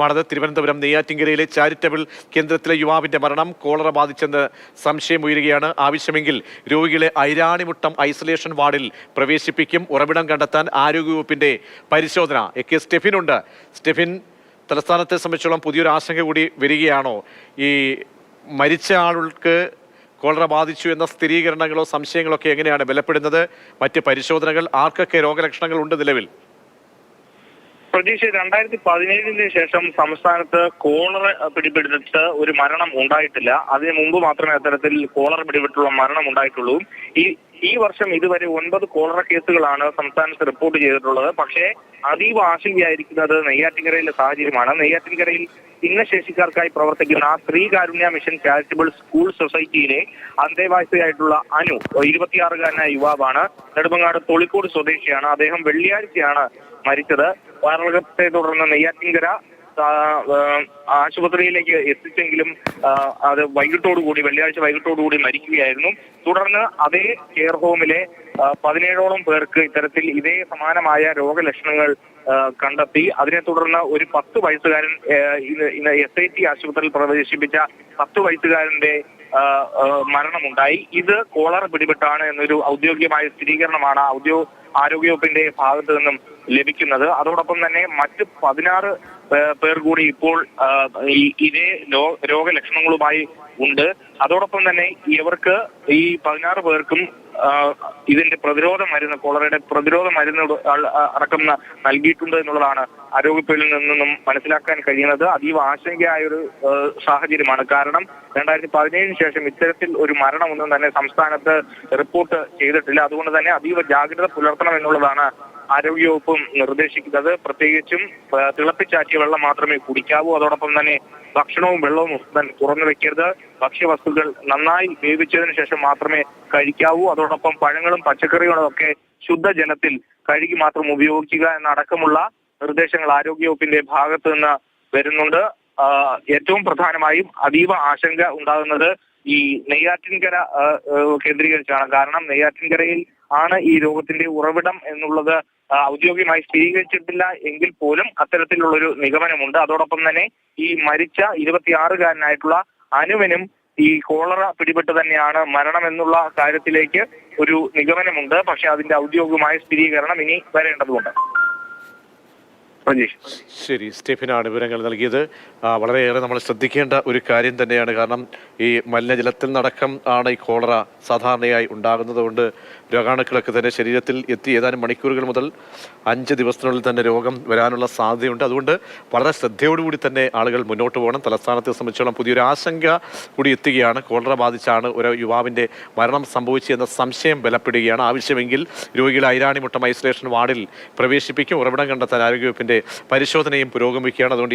ആണത് തിരുവനന്തപുരം നെയ്യാറ്റിങ്കരയിലെ ചാരിറ്റബിൾ കേന്ദ്രത്തിലെ യുവാവിന്റെ മരണം കോളറ ബാധിച്ചെന്ന് സംശയം ഉയരുകയാണ്. ആവശ്യമെങ്കിൽ രോഗികളെ ഐരാണിമുട്ടം ഐസൊലേഷൻ വാർഡിൽ പ്രവേശിപ്പിക്കും. ഉറവിടം കണ്ടെത്താൻ ആരോഗ്യവകുപ്പിന്റെ പരിശോധന. A K സ്റ്റെഫിനുണ്ട്. സ്റ്റെഫിൻ തലസ്ഥാനത്തെ സംബന്ധിച്ചോളം പുതിയൊരു ആശങ്ക കൂടി വരികയാണോ? ഈ മരിച്ച ആളുകൾക്ക് കോളറ ബാധിച്ചു എന്ന സ്ഥിരീകരണങ്ങളോ സംശയങ്ങളോ ഒക്കെ എങ്ങനെയാണ് ബലപ്പെടുന്നത്? മറ്റ് പരിശോധനകൾ ആർക്കൊക്കെ രോഗലക്ഷണങ്ങൾ ഉണ്ട് നിലവിൽ? പ്രതീക്ഷ രണ്ടായിരത്തി പതിനേഴിന് ശേഷം സംസ്ഥാനത്ത് കോളർ പിടിപെടുത്തിട്ട് ഒരു മരണം ഉണ്ടായിട്ടില്ല. അതിനു മുമ്പ് മാത്രമേ അത്തരത്തിൽ കോളർ പിടിപെട്ടുള്ള മരണം ഉണ്ടായിട്ടുള്ളൂ. ഈ ഈ വർഷം ഇതുവരെ ഒൻപത് കോളറ കേസുകളാണ് സംസ്ഥാനത്ത് റിപ്പോർട്ട് ചെയ്തിട്ടുള്ളത്. പക്ഷേ അതീവ ആശങ്കയായിരിക്കുന്നത് നെയ്യാറ്റിൻകരയിലെ സാഹചര്യമാണ്. നെയ്യാറ്റിൻകരയിൽ ഭിന്നശേഷിക്കാർക്കായി പ്രവർത്തിക്കുന്ന സ്ത്രീ കാരുണ്യ മിഷൻ ചാരിറ്റബിൾ സ്കൂൾ സൊസൈറ്റിയിലെ അന്തേവാസിയായിട്ടുള്ള അനു ഇരുപത്തിയാറുകാരനായ യുവാവാണ്. നെടുമങ്ങാട് തൊളിക്കോട് സ്വദേശിയാണ്. അദ്ദേഹം വെള്ളിയാഴ്ചയാണ് മരിച്ചത്. വയറിളക്കത്തെ തുടർന്ന് നെയ്യാറ്റിൻകര ആശുപത്രിയിലേക്ക് എത്തിച്ചെങ്കിലും അത് വൈകിട്ടോടുകൂടി വെള്ളിയാഴ്ച വൈകിട്ടോടുകൂടി മരിക്കുകയായിരുന്നു. തുടർന്ന് അതേ കെയർ ഹോമിലെ പതിനേഴോളം പേർക്ക് ഇത്തരത്തിൽ ഇതേ സമാനമായ രോഗലക്ഷണങ്ങൾ കണ്ടെത്തി. അതിനെ തുടർന്ന് ഒരു പത്ത് വയസ്സുകാരൻ എസ് ഐ ടി ആശുപത്രിയിൽ പ്രവേശിപ്പിച്ച പത്ത് വയസ്സുകാരന്റെ മരണമുണ്ടായി. ഇത് കോളർ പിടിപെട്ടാണ് എന്നൊരു ഔദ്യോഗികമായ സ്ഥിരീകരണമാണ് ഔദ്യോ ആരോഗ്യവകുപ്പിന്റെ ഭാഗത്തു നിന്നും ലഭിക്കുന്നത്. അതോടൊപ്പം തന്നെ മറ്റ് പതിനാറ് പേർ കൂടി ഇപ്പോൾ ഇതേ രോഗലക്ഷണങ്ങളുമായി ഉണ്ട്. അതോടൊപ്പം തന്നെ ഇവർക്ക് ഈ പതിനാറ് പേർക്കും ഇതിന്റെ പ്രതിരോധ മരുന്ന് കോളറയുടെ പ്രതിരോധ മരുന്ന് അടക്കം നൽകിയിട്ടുണ്ട് എന്നുള്ളതാണ് ആരോഗ്യപ്പിൽ നിന്നും മനസ്സിലാക്കാൻ കഴിയുന്നത്. അതീവ ആശങ്കയായ ഒരു സാഹചര്യമാണ്. കാരണം രണ്ടായിരത്തി പതിനേഴിന് ശേഷം ഇത്തരത്തിൽ ഒരു മരണമൊന്നും തന്നെ സംസ്ഥാനത്ത് റിപ്പോർട്ട് ചെയ്തിട്ടില്ല. അതുകൊണ്ട് തന്നെ അതീവ ജാഗ്രത പുലർത്തണം എന്നുള്ളതാണ് ആരോഗ്യവകുപ്പും നിർദ്ദേശിക്കുന്നത്. പ്രത്യേകിച്ചും തിളപ്പിച്ചാറ്റിയ വെള്ളം മാത്രമേ കുടിക്കാവൂ. അതോടൊപ്പം തന്നെ ഭക്ഷണവും വെള്ളവും തുറന്നു വെക്കരുത്. ഭക്ഷ്യവസ്തുക്കൾ നന്നായി വേവിച്ചതിന് ശേഷം മാത്രമേ കഴിക്കാവൂ. അതോടൊപ്പം പഴങ്ങളും പച്ചക്കറികളും ഒക്കെ ശുദ്ധജലത്തിൽ കഴുകി മാത്രം ഉപയോഗിക്കുക എന്നടക്കമുള്ള നിർദ്ദേശങ്ങൾ ആരോഗ്യവകുപ്പിന്റെ ഭാഗത്ത് നിന്ന് വരുന്നുണ്ട്. ഏറ്റവും പ്രധാനമായും അതീവ ആശങ്ക ഉണ്ടാകുന്നത് ഈ നെയ്യാറ്റിൻകര കേന്ദ്രീകരിച്ചാണ്. കാരണം നെയ്യാറ്റിൻകരയിൽ ആണ് ഈ രോഗത്തിന്റെ ഉറവിടം എന്നുള്ളത് ഔദ്യോഗികമായി സ്ഥിരീകരിച്ചിട്ടില്ല എങ്കിൽ പോലും അത്തരത്തിലുള്ളൊരു നിഗമനമുണ്ട്. അതോടൊപ്പം തന്നെ ഈ മരിച്ച ഇരുപത്തിയാറുകാരനായിട്ടുള്ള അനുവനും ഈ കോളറ പിടിപെട്ട് തന്നെയാണ് മരണം എന്നുള്ള കാര്യത്തിലേക്ക് ഒരു നിഗമനമുണ്ട്. പക്ഷെ അതിന്റെ ഔദ്യോഗികമായ സ്ഥിരീകരണം ഇനി വരേണ്ടതുണ്ട്. ശരി സ്റ്റെഫിനാണ് വിവരങ്ങൾ നൽകിയത്. വളരെയേറെ നമ്മൾ ശ്രദ്ധിക്കേണ്ട ഒരു കാര്യം തന്നെയാണ്. കാരണം ഈ മലിനജലത്തിൽ നടക്കം ആണ് ഈ കോളറ സാധാരണയായി ഉണ്ടാകുന്നത് കൊണ്ട് രോഗാണുക്കളൊക്കെ തന്നെ ശരീരത്തിൽ എത്തി ഏതാനും മണിക്കൂറുകൾ മുതൽ അഞ്ച് ദിവസത്തിനുള്ളിൽ തന്നെ രോഗം വരാനുള്ള സാധ്യതയുണ്ട്. അതുകൊണ്ട് വളരെ ശ്രദ്ധയോടുകൂടി തന്നെ ആളുകൾ മുന്നോട്ട് പോകണം. തലസ്ഥാനത്തെ സംബന്ധിച്ചോളം പുതിയൊരു ആശങ്ക കൂടി എത്തുകയാണ്. കോളറ ബാധിച്ചാണ് ഒരു യുവാവിന്റെ മരണം സംഭവിച്ചതെന്ന സംശയം ബലപ്പെടുകയാണ്. ആവശ്യമെങ്കിൽ രോഗികളെ ഐരാണിമുട്ടം ഐസൊലേഷൻ വാർഡിൽ പ്രവേശിപ്പിക്കും. ഉറവിടം കണ്ടെത്താൻ ആരോഗ്യവകുപ്പിന്റെ പരിശോധനയും പുരോഗമിക്കുകയാണ്. അതുകൊണ്ട്